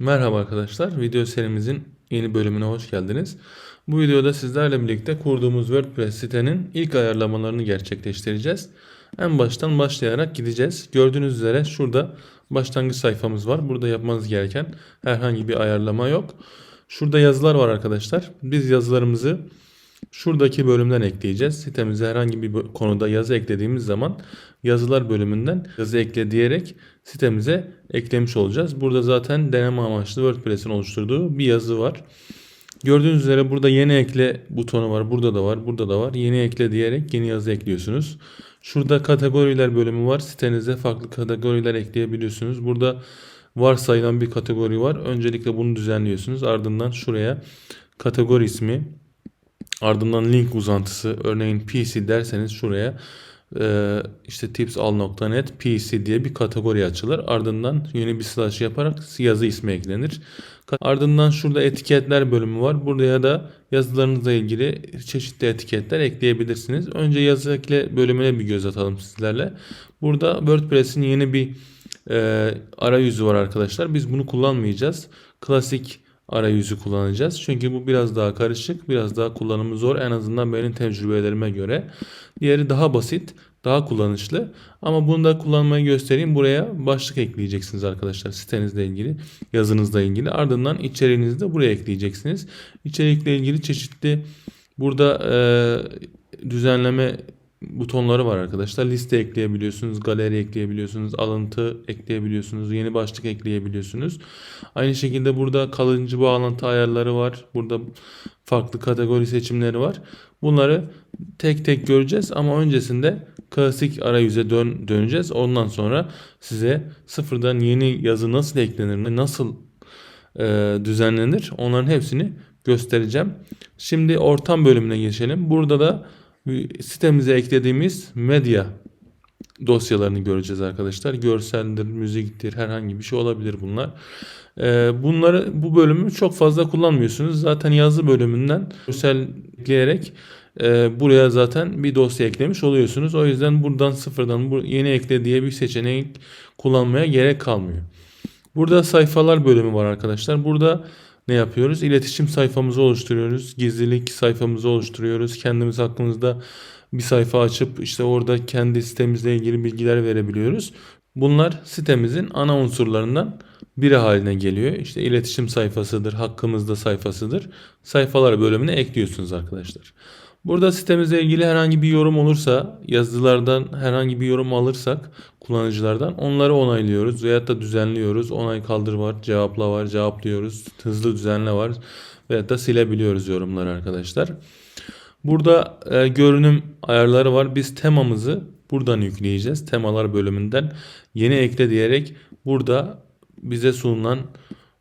Merhaba arkadaşlar, video serimizin yeni bölümüne hoş geldiniz. Bu videoda sizlerle birlikte kurduğumuz WordPress sitenin ilk ayarlamalarını gerçekleştireceğiz. En baştan başlayarak gideceğiz. Gördüğünüz üzere şurada başlangıç sayfamız var. Burada yapmanız gereken herhangi bir ayarlama yok. Şurada yazılar var arkadaşlar. Biz yazılarımızı şuradaki bölümden ekleyeceğiz. Sitemize herhangi bir konuda yazı eklediğimiz zaman yazılar bölümünden yazı ekle diyerek sitemize eklemiş olacağız. Burada zaten deneme amaçlı WordPress'in oluşturduğu bir yazı var. Gördüğünüz üzere burada yeni ekle butonu var. Burada da var. Burada da var. Yeni ekle diyerek yeni yazı ekliyorsunuz. Şurada kategoriler bölümü var. Sitenize farklı kategoriler ekleyebiliyorsunuz. Burada varsayılan bir kategori var. Öncelikle bunu düzenliyorsunuz. Ardından şuraya kategori ismi, ardından link uzantısı örneğin PC derseniz şuraya e, işte tipsal.net PC diye bir kategori açılır. Ardından yeni bir slash yaparak yazı ismi eklenir. Ardından şurada etiketler bölümü var. Buraya da yazılarınızla ilgili çeşitli etiketler ekleyebilirsiniz. Önce yazı ekle bölümüne bir göz atalım sizlerle. Burada WordPress'in yeni bir e, arayüzü var arkadaşlar. Biz bunu kullanmayacağız. Klasik arayüzü kullanacağız. Çünkü bu biraz daha karışık, biraz daha kullanımı zor. En azından benim tecrübelerime göre. Diğeri daha basit, daha kullanışlı. Ama bunu da kullanmayı göstereyim. Buraya başlık ekleyeceksiniz arkadaşlar. Sitenizle ilgili, yazınızla ilgili. Ardından içeriğinizi de buraya ekleyeceksiniz. İçerikle ilgili çeşitli burada e, düzenleme butonları var arkadaşlar. Liste ekleyebiliyorsunuz, galeri ekleyebiliyorsunuz, alıntı ekleyebiliyorsunuz, yeni başlık ekleyebiliyorsunuz. Aynı şekilde burada kalıcı bağlantı ayarları var. Burada farklı kategori seçimleri var. Bunları tek tek göreceğiz ama öncesinde klasik arayüze dön, döneceğiz. Ondan sonra size sıfırdan yeni yazı nasıl eklenir, nasıl e, düzenlenir onların hepsini göstereceğim. Şimdi ortam bölümüne geçelim. Burada da sitemize eklediğimiz medya dosyalarını göreceğiz arkadaşlar. Görseldir, müziktir, herhangi bir şey olabilir bunlar. Ee, bunları bu bölümü çok fazla kullanmıyorsunuz. Zaten yazı bölümünden görsel ekleyerek e, buraya zaten bir dosya eklemiş oluyorsunuz. O yüzden buradan sıfırdan yeni ekle diye bir seçenek kullanmaya gerek kalmıyor. Burada sayfalar bölümü var arkadaşlar. Burada ne yapıyoruz? İletişim sayfamızı oluşturuyoruz. Gizlilik sayfamızı oluşturuyoruz. Kendimiz hakkımızda bir sayfa açıp işte orada kendi sitemizle ilgili bilgiler verebiliyoruz. Bunlar sitemizin ana unsurlarından biri haline geliyor. İşte iletişim sayfasıdır, hakkımızda sayfasıdır. Sayfalar bölümüne ekliyorsunuz arkadaşlar. Burada sitemizle ilgili herhangi bir yorum olursa, yazılardan herhangi bir yorum alırsak kullanıcılardan onları onaylıyoruz veyahut da düzenliyoruz. Onay kaldır var, cevapla var, cevaplıyoruz. Hızlı düzenle var veyahut da silebiliyoruz yorumları arkadaşlar. Burada e, görünüm ayarları var. Biz temamızı buradan yükleyeceğiz. Temalar bölümünden yeni ekle diyerek burada bize sunulan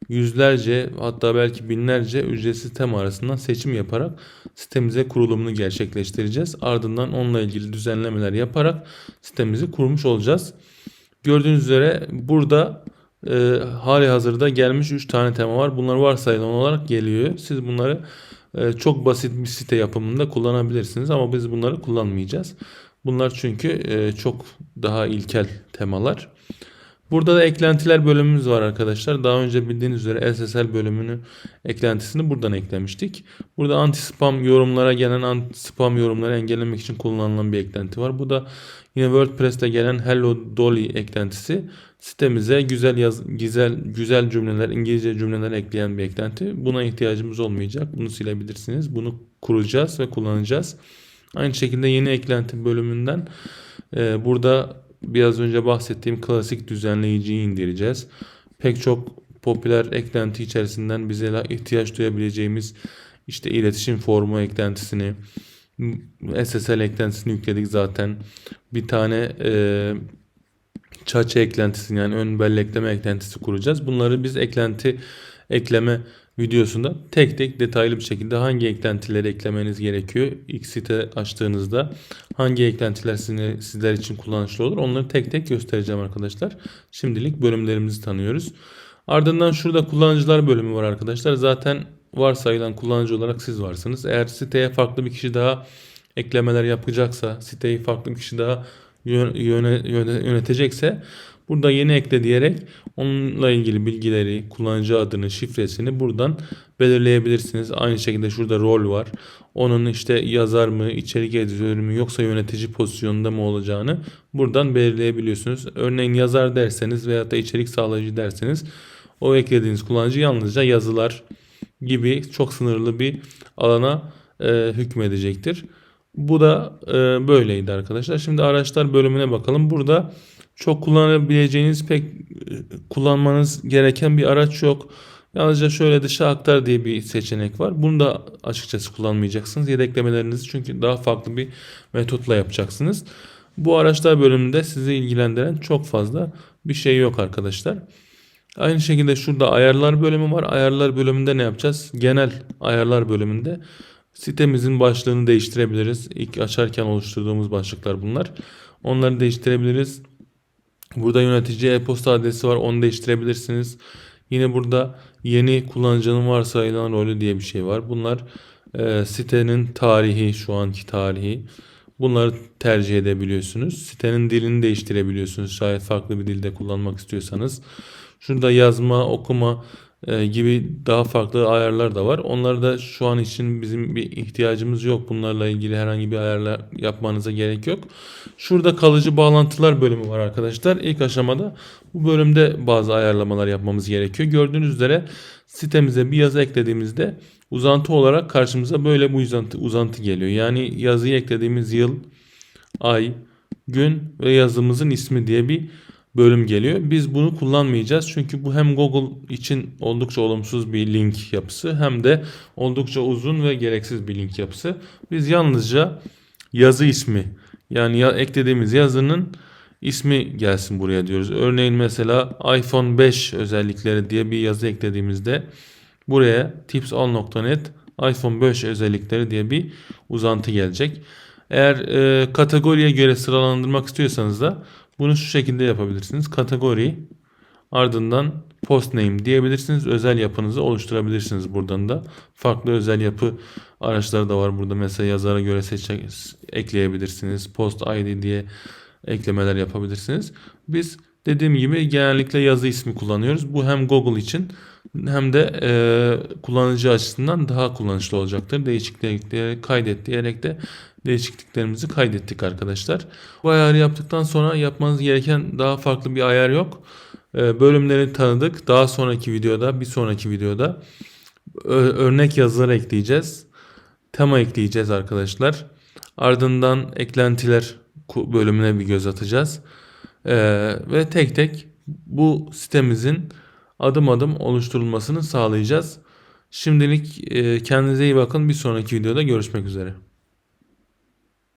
yüzlerce hatta belki binlerce ücretsiz tema arasından seçim yaparak sitemize kurulumunu gerçekleştireceğiz. Ardından onunla ilgili düzenlemeler yaparak sitemizi kurmuş olacağız. Gördüğünüz üzere burada e, hali hazırda gelmiş 3 tane tema var. Bunlar varsayılan olarak geliyor. Siz bunları e, çok basit bir site yapımında kullanabilirsiniz ama biz bunları kullanmayacağız. Bunlar çünkü e, çok daha ilkel temalar. Burada da eklentiler bölümümüz var arkadaşlar. Daha önce bildiğiniz üzere SSL bölümünü eklentisini buradan eklemiştik. Burada anti spam yorumlara gelen anti spam yorumları engellemek için kullanılan bir eklenti var. Bu da yine WordPress'te gelen Hello Dolly eklentisi. Sitemize güzel yaz, güzel güzel cümleler, İngilizce cümleler ekleyen bir eklenti. Buna ihtiyacımız olmayacak. Bunu silebilirsiniz. Bunu kuracağız ve kullanacağız. Aynı şekilde yeni eklenti bölümünden e, burada biraz önce bahsettiğim klasik düzenleyiciyi indireceğiz. Pek çok popüler eklenti içerisinden bize ihtiyaç duyabileceğimiz işte iletişim formu eklentisini, SSL eklentisini yükledik zaten. Bir tane e, çaça eklentisini yani ön bellekleme eklentisi kuracağız. Bunları biz eklenti ekleme videosunda tek tek detaylı bir şekilde hangi eklentileri eklemeniz gerekiyor. İlk site açtığınızda hangi eklentiler sizin, sizler için kullanışlı olur onları tek tek göstereceğim arkadaşlar. Şimdilik bölümlerimizi tanıyoruz. Ardından şurada kullanıcılar bölümü var arkadaşlar. Zaten varsayılan kullanıcı olarak siz varsınız. Eğer siteye farklı bir kişi daha eklemeler yapacaksa, siteyi farklı bir kişi daha yönetecekse Burada yeni ekle diyerek onunla ilgili bilgileri, kullanıcı adını, şifresini buradan belirleyebilirsiniz. Aynı şekilde şurada rol var. Onun işte yazar mı, içerik editörü mü yoksa yönetici pozisyonunda mı olacağını buradan belirleyebiliyorsunuz. Örneğin yazar derseniz veya da içerik sağlayıcı derseniz o eklediğiniz kullanıcı yalnızca yazılar gibi çok sınırlı bir alana e, hükmedecektir. Bu da e, böyleydi arkadaşlar. Şimdi araçlar bölümüne bakalım. Burada çok kullanabileceğiniz pek e, kullanmanız gereken bir araç yok. Yalnızca şöyle dışa aktar diye bir seçenek var. Bunu da açıkçası kullanmayacaksınız. Yedeklemelerinizi çünkü daha farklı bir metotla yapacaksınız. Bu araçlar bölümünde sizi ilgilendiren çok fazla bir şey yok arkadaşlar. Aynı şekilde şurada ayarlar bölümü var. Ayarlar bölümünde ne yapacağız? Genel ayarlar bölümünde sitemizin başlığını değiştirebiliriz. İlk açarken oluşturduğumuz başlıklar bunlar. Onları değiştirebiliriz. Burada yönetici e-posta adresi var. Onu değiştirebilirsiniz. Yine burada yeni kullanıcının varsayılan rolü diye bir şey var. Bunlar e, sitenin tarihi, şu anki tarihi. Bunları tercih edebiliyorsunuz. Sitenin dilini değiştirebiliyorsunuz. Şayet farklı bir dilde kullanmak istiyorsanız. Şurada yazma, okuma gibi daha farklı ayarlar da var. Onları da şu an için bizim bir ihtiyacımız yok. Bunlarla ilgili herhangi bir ayarlar yapmanıza gerek yok. Şurada kalıcı bağlantılar bölümü var arkadaşlar. İlk aşamada bu bölümde bazı ayarlamalar yapmamız gerekiyor. Gördüğünüz üzere sitemize bir yazı eklediğimizde uzantı olarak karşımıza böyle bu uzantı, uzantı geliyor. Yani yazıyı eklediğimiz yıl, ay, gün ve yazımızın ismi diye bir bölüm geliyor. Biz bunu kullanmayacağız çünkü bu hem Google için oldukça olumsuz bir link yapısı hem de oldukça uzun ve gereksiz bir link yapısı. Biz yalnızca yazı ismi yani ya eklediğimiz yazının ismi gelsin buraya diyoruz. Örneğin mesela iPhone 5 özellikleri diye bir yazı eklediğimizde buraya tipsall.net iPhone 5 özellikleri diye bir uzantı gelecek. Eğer e, kategoriye göre sıralandırmak istiyorsanız da bunu şu şekilde yapabilirsiniz. Kategori ardından post name diyebilirsiniz. Özel yapınızı oluşturabilirsiniz buradan da. Farklı özel yapı araçları da var burada. Mesela yazara göre seçecek, ekleyebilirsiniz. Post ID diye eklemeler yapabilirsiniz. Biz dediğim gibi genellikle yazı ismi kullanıyoruz. Bu hem Google için hem de e, kullanıcı açısından daha kullanışlı olacaktır. Değişiklikleri kaydet diyerek de değişikliklerimizi kaydettik arkadaşlar. Bu ayarı yaptıktan sonra yapmanız gereken daha farklı bir ayar yok. E, bölümleri tanıdık. Daha sonraki videoda, bir sonraki videoda örnek yazılar ekleyeceğiz. Tema ekleyeceğiz arkadaşlar. Ardından eklentiler bölümüne bir göz atacağız. Ee, ve tek tek bu sitemizin adım adım oluşturulmasını sağlayacağız. Şimdilik e, kendinize iyi bakın. Bir sonraki videoda görüşmek üzere.